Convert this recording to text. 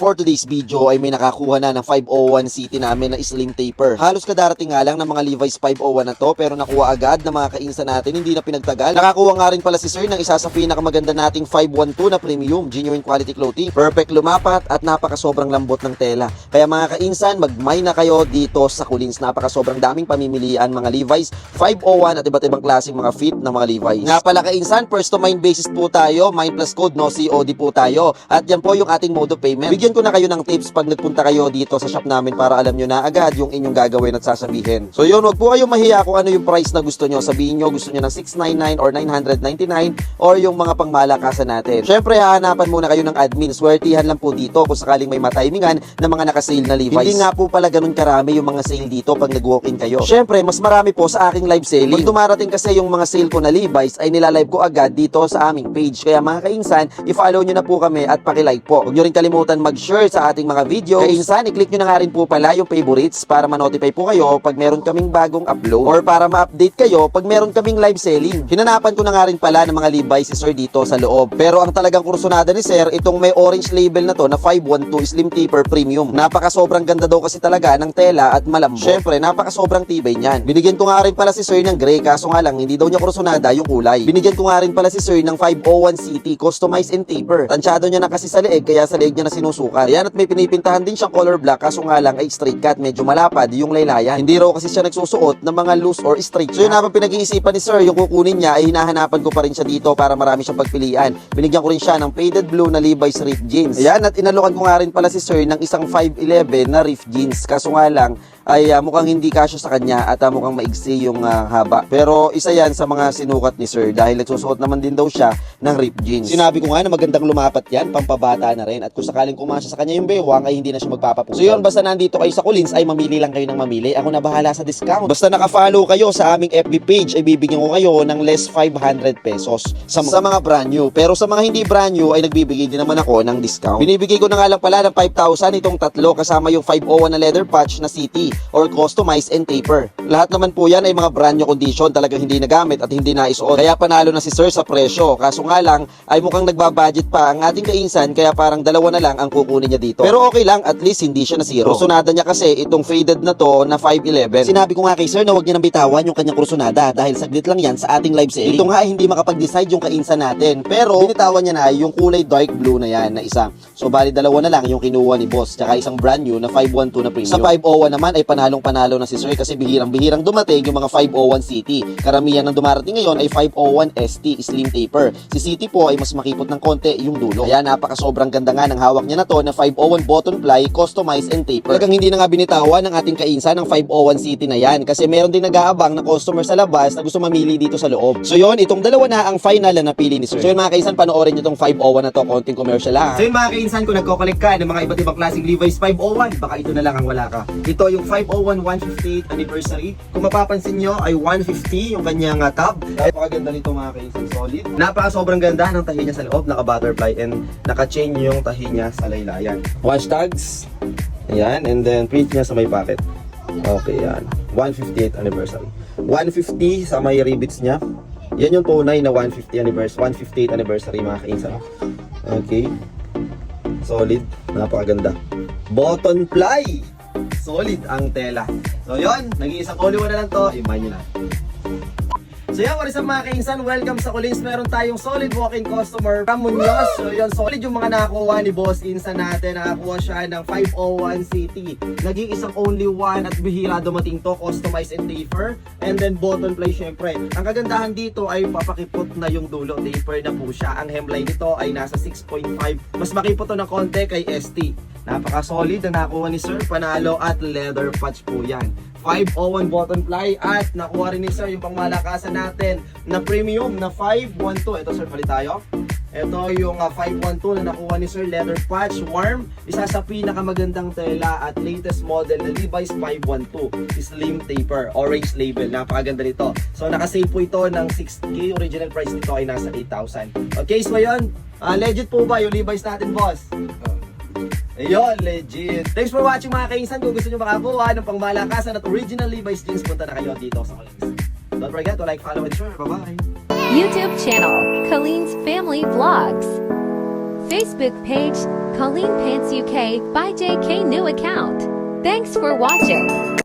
For today's video ay may nakakuha na ng 501 city namin na slim taper. Halos kadarating nga lang ng mga Levi's 501 na to pero nakuha agad ng mga kainsa natin hindi na pinagtagal. Nakakuha nga rin pala si sir ng isa sa pinakamaganda nating 512 na premium genuine quality clothing. Perfect lumapat at napaka sobrang lambot ng tela. Kaya mga kainsan magmay na kayo dito sa Kulins. Napaka sobrang daming pamimilian mga Levi's 501 at iba't ibang klaseng mga fit ng mga Levi's. Nga pala kainsan first to mind basis po tayo. Mind plus code no COD po tayo. At yan po yung ating mode of payment. Bigyan ko na kayo ng tips pag nagpunta kayo dito sa shop namin para alam nyo na agad yung inyong gagawin at sasabihin. So yun, wag po kayo mahiya kung ano yung price na gusto nyo. Sabihin nyo gusto nyo ng 699 or 999 or yung mga pangmalakasan natin. Syempre, hahanapan muna kayo ng admin. Swertihan lang po dito kung sakaling may matimingan na mga nakasale na Levi's. Hindi nga po pala ganun karami yung mga sale dito pag nag-walk-in kayo. Syempre, mas marami po sa aking live selling. Pag dumarating kasi yung mga sale ko na Levi's ay nilalive ko agad dito sa aming page. Kaya mga kainsan, i-follow nyo na po kami at pakilike po. Huwag nyo rin kalimutan mag-share sa ating mga videos. Kainsan, i-click nyo na nga rin po pala yung favorites para ma-notify po kayo pag meron kaming bagong upload or para ma-update kayo pag meron kaming live selling. Hinanapan ko na nga rin pala ng mga Levi's si Sir dito sa loob. Pero ang talagang kursunada ni Sir, itong may orange label na to na 512 Slim Taper Premium. Napaka sobrang ganda daw kasi talaga ng tela at malambot. Syempre, napaka sobrang tibay niyan. Binigyan ko nga rin pala si Sir ng gray kaso nga lang hindi daw niya kursunada yung kulay. Binigyan ko nga rin pala si Sir ng 501 CT Customized and Taper. Tansyado niya na kasi sa leeg kaya sa leeg niya na sinusukat. Ayan at may pinipintahan din siyang color black kaso nga lang ay straight cut medyo malapad yung laylayan. Hindi raw kasi siya nagsusuot ng mga loose or straight. So yun habang pinag-iisipan ni Sir yung kukunin niya ay hinahanapan ko pa rin siya dito para marami siyang pagpilian. Binigyan ko rin siya ng faded blue na Levi's ripped jeans. Ayan at inalukan ko nga rin pala si Sir ng isang 511 na ripped jeans. Kaso nga lang ay ah, mukhang hindi kasya sa kanya at ah, mukhang maigsi yung ah, haba. Pero isa yan sa mga sinukat ni Sir dahil nagsusuot naman din daw siya ng ripped jeans. Sinabi ko nga na magandang lumapat yan, pampabata na rin at kung sakaling kumasya sa kanya yung bewang ay hindi na siya magpapapuso. So yun, basta nandito kayo sa Kulins ay mamili lang kayo ng mamili. Ako na bahala sa discount. Basta naka-follow kayo sa aming FB page ay bibigyan ko kayo ng less 500 pesos sa, sa mga brand new. Pero sa mga hindi brand new ay nagbibigay din naman ako ng discount. Binibigay ko na nga lang pala ng 5,000 itong tatlo kasama yung 501 na leather patch na Or customized and taper. Lahat naman po yan ay mga brand new condition talagang hindi nagamit at hindi naisuot. Kaya panalo na si sir sa presyo. Kaso nga lang ay mukhang nagbabudget pa ang ating kainsan kaya parang dalawa na lang ang kukunin niya dito. Pero okay lang at least hindi siya na zero. Kursunada niya kasi itong faded na to na 511. Sinabi ko nga kay sir na huwag niya nang bitawan yung kanyang kursunada dahil saglit lang yan sa ating live selling. Ito nga ay hindi makapag-decide yung kainsan natin. Pero binitawan niya na yung kulay dark blue na yan na isa. So bali dalawa na lang yung kinuha ni boss tsaka isang brand new na 512 na premium. Sa 501 naman ay panalong panalo na si sir kasi bihirang-bihirang dumating yung mga 501 CT. Karamihan ng dumarating ngayon ay 501 ST Slim Taper. Si CT po ay mas makipot ng konti yung dulo. Kaya napaka sobrang ganda nga ng hawak niya na to na 501 button ply, customized and taper. Talagang hindi na nga binitawan ng ating kainsa ng 501 CT na yan kasi meron din nag-aabang na customer sa labas na gusto mamili dito sa loob. So yun, itong dalawa na ang final na napili ni sir. So yun mga kainsan, panoorin nyo itong 501 na to, konting commercial lang. So yun mga kainsan, kung nagko-collect ka ng mga iba't ibang klaseng Levi's 501, baka ito na lang ang wala ka. Ito yung 501 158th anniversary. Kung mapapansin nyo ay 150 yung kanyang uh, tab. Napakaganda nito mga kainsan, solid. Napaka sobrang ganda ng tahi niya sa loob, naka-butterfly and naka-chain yung tahi niya sa laylayan. Watch tags. Ayan, and then print niya sa may pocket. Okay, yan. 158th anniversary. 150 sa may rivets niya. Yan yung tunay na 150 anniversary, 158th anniversary mga kainsan. Okay. Solid. Napakaganda. Button ply. Solid ang tela. So yun, nag-iisang one na lang to. Iman nyo na. So yan, what is up mga kainsan? Welcome sa Kulins. Meron tayong solid walking customer from Munoz. So yun, solid yung mga nakakuha ni Boss Insan natin. Nakakuha siya ng 501 CT. Naging isang only one at bihira dumating to. Customized and taper. And then button play syempre. Ang kagandahan dito ay papakipot na yung dulo. Taper na po siya. Ang hemline nito ay nasa 6.5. Mas makipot to ng konti kay ST. Napaka-solid na nakuha ni Sir. Panalo at leather patch po yan. 501 button ply at nakuha rin ni Sir yung pangmalakasan natin na premium na 512. Ito Sir, palit tayo. Ito yung ah, 512 na nakuha ni Sir Leather Patch Warm. Isa sa pinakamagandang tela at latest model na Levi's 512 Slim Taper Orange label. Napakaganda nito. So nakasale po ito ng 6K. Original price nito ay nasa 8,000. Okay, so yun. ah, legit po ba yung Levi's natin, boss? Ayun, legit. Thanks for watching mga kainsan. Kung gusto nyo makakuha ng pangmalakasan at original Levi's jeans, punta na kayo dito sa Collins. Don't forget to like, follow, and share. Bye-bye. YouTube channel, Colleen's Family Vlogs. Facebook page, Colleen Pants UK by JK New Account. Thanks for watching.